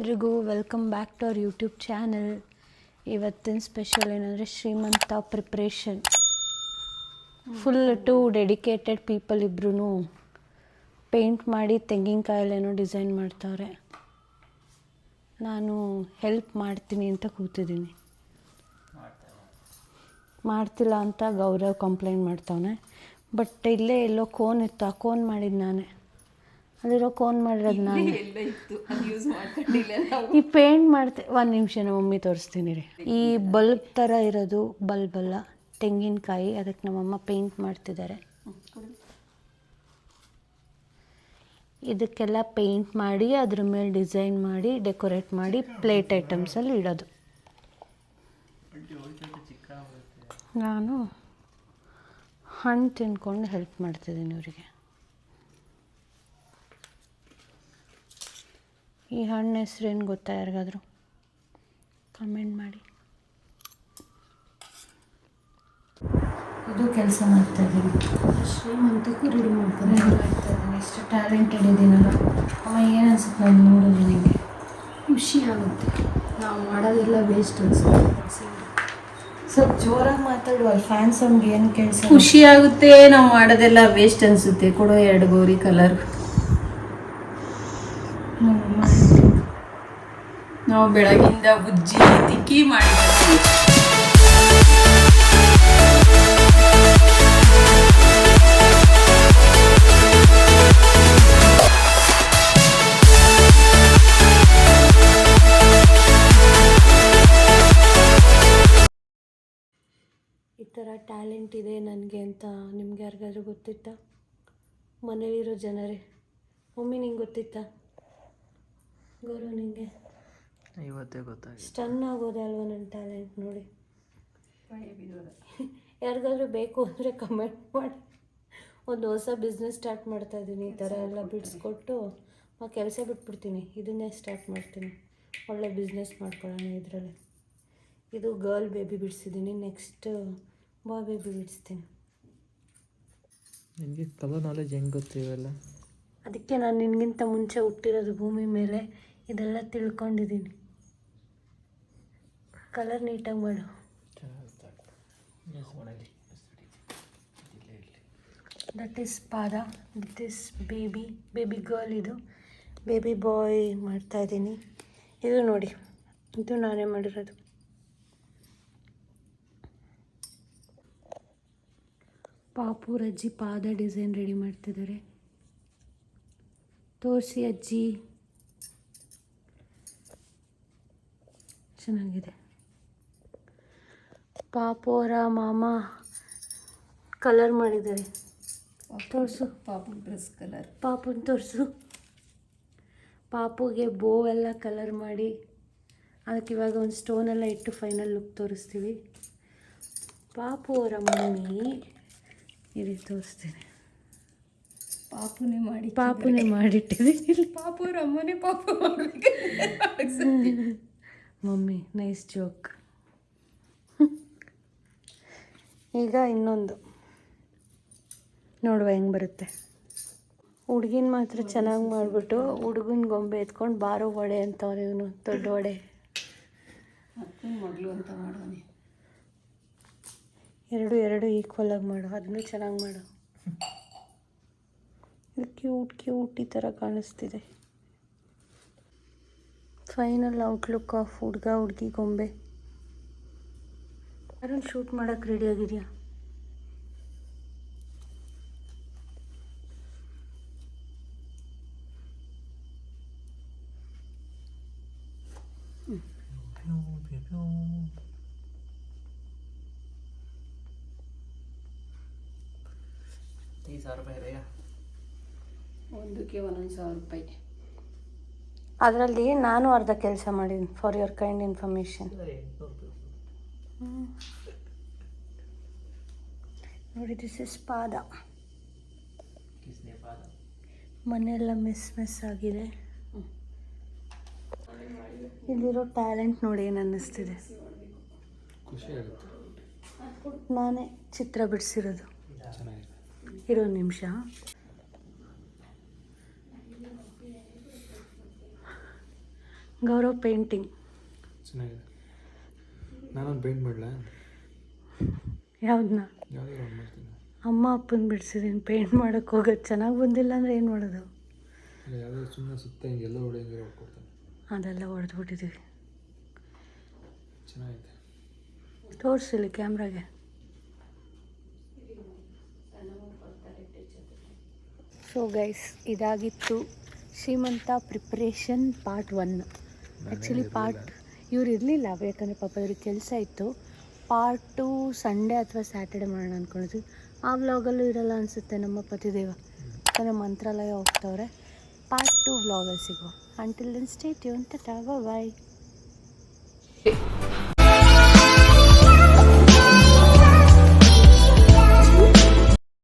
Welcome back to our YouTube channel ಇವತ್ತಿನ special ಏನಂದರೆ Srimantha preparation full to dedicated people ಇಬ್ಬರೂ paint ಮಾಡಿ ತೆಂಗಿನಕಾಯಲ್ಲೇನೋ ಡಿಸೈನ್ ಮಾಡ್ತಾವ್ರೆ. ನಾನು ಹೆಲ್ಪ್ ಮಾಡ್ತೀನಿ ಅಂತ ಕೂತಿದ್ದೀನಿ. ಮಾಡ್ತಿಲ್ಲ ಅಂತ ಗೌರವ್ ಕಂಪ್ಲೇಂಟ್ ಮಾಡ್ತಾವನೆ. ಬಟ್ ಇಲ್ಲೇ ಎಲ್ಲೋ ಕೋನ್ ಇತ್ತು ಆ ಕೋನ್ ಮಾಡಿದ್ದು ನಾನೇ. ಅಲ್ಲಿರೋ ಕೋನ್ ಮಾಡಿರೋದು ನಾನು. ಈ ಪೇಂಟ್ ಮಾಡ್ತೆ ಒಂದು ನಿಮಿಷ ನಮ್ಮ ಮಮ್ಮಿ ತೋರಿಸ್ತೀನಿ ರೀ. ಈ ಬಲ್ಬ್ ಥರ ಇರೋದು ಬಲ್ಬ್ ಅಲ್ಲ ತೆಂಗಿನಕಾಯಿ ಅದಕ್ಕೆ ನಮ್ಮಮ್ಮ ಪೇಂಟ್ ಮಾಡ್ತಿದ್ದಾರೆ. ಇದಕ್ಕೆಲ್ಲ ಪೇಂಟ್ ಮಾಡಿ ಅದ್ರ ಮೇಲೆ ಡಿಸೈನ್ ಮಾಡಿ ಡೆಕೋರೇಟ್ ಮಾಡಿ ಪ್ಲೇಟ್ ಐಟಮ್ಸಲ್ಲಿ ಇಡೋದು. ನಾನು ಹಣ್ಣು ತಿನ್ಕೊಂಡು ಹೆಲ್ಪ್ ಮಾಡ್ತಿದ್ದೀನಿ ಇವರಿಗೆ. ಈ ಹಣ್ಣು ಹೆಸ್ರೇನು ಗೊತ್ತಾ ಯಾರಿಗಾದರೂ? ಕಮೆಂಟ್ ಮಾಡಿ. ಇದು ಕೆಲಸ ಮಾಡ್ತಾ ಇದ್ದೀನಿ ಶ್ರೀಮಂತಕ್ಕೂ ರೆಡಿ ಮಾಡ್ತಾರೆ ಮಾಡ್ತಾ ಇದ್ದೀನಿ ಎಷ್ಟು ಟ್ಯಾಲೆಂಟೆಡ್ ಇದ್ದೀನಲ್ಲ. ಅಮ್ಮ ಏನು ಅನ್ಸುತ್ತೆ ನಾನು ನೋಡೋದು ನನಗೆ? ಖುಷಿ ಆಗುತ್ತೆ. ನಾವು ಮಾಡೋದೆಲ್ಲ ವೇಸ್ಟ್ ಅನ್ಸುತ್ತೆ. ಸ್ವಲ್ಪ ಜೋರಾಗಿ ಮಾತಾಡುವ ಫ್ಯಾನ್ಸ್ ಫ್ಯಾನ್ ಸೌಂಡ್ ಏನು ಕೇಳಿಸ ಖುಷಿ ಆಗುತ್ತೆ. ನಾವು ಮಾಡೋದೆಲ್ಲ ವೇಸ್ಟ್ ಅನಿಸುತ್ತೆ. ಕೊಡೋ ಎರಡು ಗೋರಿ ಕಲರ್ ನಾವು ಬೆಳಗಿಂದ ಉಜ್ಜಿ ತಿಕ್ಕಿ ಮಾಡಿ ಈ ಥರ ಟ್ಯಾಲೆಂಟ್ ಇದೆ ನನಗೆ ಅಂತ ನಿಮ್ಗೆ ಯಾರಿಗಾದ್ರೂ ಗೊತ್ತಿತ್ತಾ? ಮನೇಲಿರೋ ಜನರೇ. ಮಮ್ಮಿ ನಿಂಗೆ ಗೊತ್ತಿತ್ತಾ? ಗೌರವ ನಿಂಗೆ? ಇವತ್ತೇ ಗೊತ್ತಾಗಿದೆ. ಸ್ಟನ್ ಆಗೋದೆ ಅಲ್ವಾ ನನ್ನ ಟ್ಯಾಲೆಂಟ್ ನೋಡಿ. ಯಾರಿಗಾದ್ರೂ ಬೇಕು ಅಂದರೆ ಕಮೆಂಟ್ ಮಾಡಿ. ಒಂದು ಹೊಸ ಬಿಸ್ನೆಸ್ ಸ್ಟಾರ್ಟ್ ಮಾಡ್ತಾ ಇದ್ದೀನಿ ಈ ಥರ ಎಲ್ಲ ಬಿಡಿಸ್ಕೊಟ್ಟು ಆ ಕೆಲಸ ಬಿಟ್ಬಿಡ್ತೀನಿ. ಇದನ್ನೇ ಸ್ಟಾರ್ಟ್ ಮಾಡ್ತೀನಿ. ಒಳ್ಳೆ ಬಿಸ್ನೆಸ್ ಮಾಡ್ಕೊಳ್ಳೋಣ ಇದರಲ್ಲಿ. ಇದು ಗರ್ಲ್ ಬೇಬಿ ಬಿಡಿಸಿದ್ದೀನಿ ನೆಕ್ಸ್ಟ್ ಬಾಯ್ ಬೇಬಿ ಬಿಡಿಸ್ತೀನಿ. ನಿಮಗೆ ಕಲರ್ ನಾಲೆಜ್ ಹೆಂಗೆ ಗೊತ್ತು ಇವೆಲ್ಲ? ಅದಕ್ಕೆ ನಾನು ನಿನಗಿಂತ ಮುಂಚೆ ಹುಟ್ಟಿರೋದು ಭೂಮಿ ಮೇಲೆ ಇದೆಲ್ಲ ತಿಳ್ಕೊಂಡಿದ್ದೀನಿ ಕಲರ್ ನೀಟಾಗಿ ಮಾಡು. ದಟ್ ಈಸ್ ಪಾದ ಇಸ್ ಬೇಬಿ ಬೇಬಿ ಗರ್ಲ್ ಇದು. ಬೇಬಿ ಬಾಯ್ ಮಾಡ್ತಾ ಇದ್ದೀನಿ. ಇದು ನೋಡಿ, ಇದು ನಾನೇ ಮಾಡಿರೋದು. ಪಾಪು ಅಜ್ಜಿ ಪಾದ ಡಿಸೈನ್ ರೆಡಿ ಮಾಡ್ತಿದ್ದಾರೆ. ತೋರಿಸಿ ಅಜ್ಜಿ. ಚೆನ್ನಾಗಿದೆ. ಪಾಪು ಅವರ ಮಾಮ ಕಲರ್ ಮಾಡಿದ್ದಾರೆ. ತೋರಿಸು. ಪಾಪು ಡ್ರೆಸ್ ಕಲರ್ ಪಾಪುನ ತೋರಿಸು. ಪಾಪುಗೆ ಬೋ ಎಲ್ಲ ಕಲರ್ ಮಾಡಿ ಅದಕ್ಕೆ ಇವಾಗ ಒಂದು ಸ್ಟೋನೆಲ್ಲ ಇಟ್ಟು ಫೈನಲ್ ಲುಕ್ ತೋರಿಸ್ತೀವಿ. ಪಾಪು ಅವರ ಮಮ್ಮಿ ಇಲ್ಲಿ ತೋರಿಸ್ತೀನಿ. ಪಾಪುನೇ ಮಾಡಿ ಪಾಪುನೇ ಮಾಡಿಟ್ಟಿದ್ದೀನಿ ಪಾಪು ಅಮ್ಮನೇ ಪಾಪು ಮಮ್ಮಿ ನೈಸ್ ಜೋಕ್ ಈಗ ಇನ್ನೊಂದು. ನೋಡುವ ಹೆಂಗೆ ಬರುತ್ತೆ. ಹುಡುಗಿನ ಮಾತ್ರ ಚೆನ್ನಾಗಿ ಮಾಡಿಬಿಟ್ಟು ಹುಡುಗನ ಗೊಂಬೆ ಎತ್ಕೊಂಡು ಬಾರೋ ಒಡೆ ಅಂತವ್ರೆ ಇವನು ದೊಡ್ಡ ಒಡೆ ಮಗಳು ಅಂತ ಮಾಡೋನಿ ಎರಡು ಎರಡು ಈಕ್ವಲ್ ಆಗಿ ಮಾಡು. ಅದನ್ನು ಚೆನ್ನಾಗಿ ಮಾಡು. ಇದು ಕ್ಯೂಟ್ ಕ್ಯೂಟ್ ಈ ಥರ ಕಾಣಿಸ್ತಿದೆ. ಫೈನಲ್ ಔಟ್ಲುಕ್ ಆಫ್ ಹುಡುಗ ಹುಡುಗಿ ಗೊಂಬೆ. ಯಾರನ್ನು ಶೂಟ್ ಮಾಡೋಕ್ಕೆ ರೆಡಿ ಆಗಿದೆಯಾ? ಒಂದಕ್ಕೆ ಒಂದೊಂದು ಸಾವಿರ ರೂಪಾಯಿ. ಅದರಲ್ಲಿ ನಾನು ಅರ್ಧ ಕೆಲಸ ಮಾಡಿದ್ದೀನಿ ಫಾರ್ ಯುವರ್ ಕೈಂಡ್ ಇನ್ಫಾರ್ಮೇಷನ್ ನೋಡಿ ದಿಸ್ ಇಸ್ ಪಾದ. ಮನೆಯೆಲ್ಲ ಮಿಸ್ ಮಿಸ್ ಆಗಿದೆ. ಇಲ್ಲಿರೋ ಟ್ಯಾಲೆಂಟ್ ನೋಡಿ ಏನು ಅನ್ನಿಸ್ತಿದೆ. ನಾನೇ ಚಿತ್ರ ಬಿಡಿಸಿರೋದು. ಇರೋ ನಿಮಿಷ. ಗೌರವ್ ಪೇಂಟಿಂಗ್. ಚೆನ್ನಾಗಿದೆ. ನಾನೊಂದು ಪೇಂಟ್ ಮಾಡ್ಲಾ? ಯಾವ್ದನ್ನ ಯಾವುದಾದ್ರು ಒಂದು ಮಾಡ್ತೀನಿ. ಅಮ್ಮ ಅಪ್ಪನ ಬಿಡ್ಸಿದೀನಿ ಪೇಂಟ್ ಮಾಡೋಕ್ಕೆ ಹೋಗೋದು ಚೆನ್ನಾಗಿ ಬಂದಿಲ್ಲ ಅಂದ್ರೆ ಏನು ಮಾಡೋದು? ಇಲ್ಲ ಸುಮ್ಮನೆ ಸುತ್ತ ಹಿಂಗೆ ಎಲ್ಲ ಹೊಡೆಯಂಗೆ ಅದೆಲ್ಲ ಹೊಡೆದ್ಬಿಟ್ಟಿದ್ದೀವಿ ಚೆನ್ನಾಗೈತೆ. ತೋರಿಸಿಲ್ಲ ಕ್ಯಾಮ್ರಾಗೆ. ಸೊ ಗೈಸ್ ಇದಾಗಿತ್ತು Srimantha preparation part one actually part ಇವ್ರು ಇರಲಿಲ್ಲ. ಯಾಕಂದರೆ ಪಾಪ ಇವ್ರಿಗೆ ಕೆಲಸ ಇತ್ತು. ಪಾರ್ಟ್ ಟು ಸಂಡೇ ಅಥವಾ ಸ್ಯಾಟರ್ಡೆ ಮಾಡೋಣ ಅಂದ್ಕೊಂಡಿದ್ವಿ ಆ ವ್ಲಾಗಲ್ಲೂ ಇರಲ್ಲ ಅನಿಸುತ್ತೆ ನಮ್ಮ ಪತಿದೇವ ಯಾಕಂದರೆ ಮಂತ್ರಾಲಯ ಹೋಗ್ತವ್ರೆ. ಪಾರ್ಟ್ ಟು ವ್ಲಾಗಲ್ಲಿ ಸಿಗುವ. Until then stay tune tata bye